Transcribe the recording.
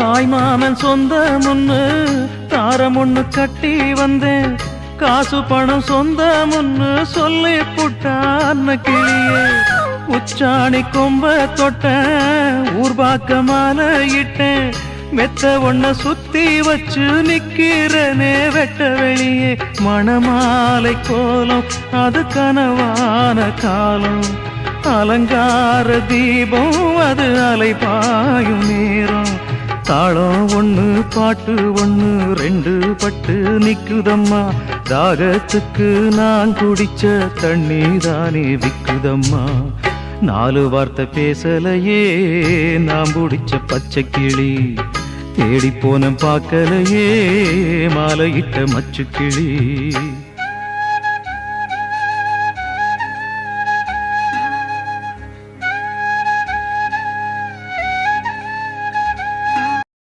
தாய் மாமன் சொந்த முன்னு தாரம் ஒண்ணு கட்டி வந்தேன். காசு பணம் சொந்த முன்னு சொல்லி புட்டான்னு கிளியே. உச்சாணி கொம்ப தொட்டேன் ஊர்பாக்க மாலையிட்டேன் மெத்த ஒன்ன சுத்தி வச்சு நிக்கிறனே வெட்ட வெளியே. மணமாலை கோலம் அது கனவான காலம். அலங்கார தீபம் அது அலைபாயும் நேரம். தாளம் ஒன்று பாட்டு ஒன்று ரெண்டு பட்டு நிக்குதம்மா. தாகத்துக்கு நான் குடிச்ச தண்ணி தானே விக்குதம்மா. நாலு வார்த்தை பேசலையே நான் பிடிச்ச பச்சை கிளி. தேடி போன பார்க்கலையே மாலையிட்ட மச்சு கிளி